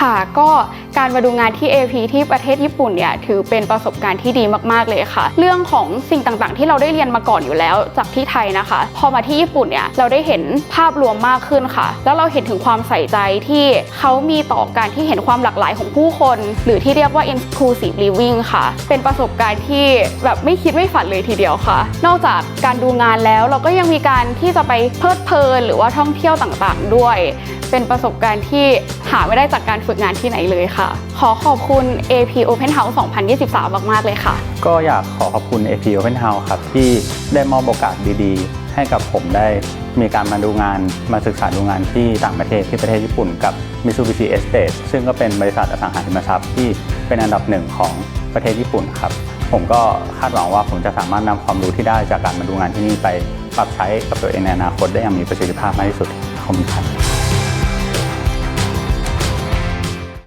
ค่ะ ก็การมาดูงานที่ AP ที่ประเทศญี่ปุ่นเนี่ยถือเป็นประสบการณ์ที่ดีมากๆเลยค่ะ เรื่องของสิ่งต่างๆ ที่เราได้เรียนมาก่อนอยู่แล้วจากที่ไทยนะคะ พอมาที่ญี่ปุ่นเนี่ยเราได้เห็นภาพรวมมากขึ้นค่ะ แล้วเราเห็นถึงความใส่ใจที่เขามีต่อการที่เห็นความหลากหลายของผู้คน หรือที่เรียกว่า inclusive living ค่ะ เป็นประสบการณ์ที่แบบไม่คิดไม่ฝันเลยทีเดียวค่ะ นอกจากการดูงานแล้วเราก็ยังมีการที่จะไปเพลิดเพลิน หรือว่าท่องเที่ยวต่างๆ ด้วย เป็นประสบการณ์ที่หาไม่ได้จากการฝึกงานที่ไหนเลยค่ะ ขอขอบคุณ AP Open House 2023 มาก ๆ เลยค่ะ ก็อยากขอขอบคุณ AP Open House ครับ ที่ได้มอบโอกาสดีๆ ให้กับผมได้มีการมาดูงานมาศึกษาดูงานที่ต่างประเทศที่ประเทศญี่ปุ่นกับ Mitsubishi Estate ซึ่งก็เป็นบริษัทอสังหาริมทรัพย์ที่เป็นอันดับหนึ่งของประเทศญี่ปุ่นครับ ผมก็คาดหวังว่าผมจะสามารถนำความรู้ที่ได้จากการมาดูงานที่นี่ไปปรับใช้กับตัวเองในอนาคตได้อย่างมีประสิทธิภาพมากที่สุดขอบคุณครับ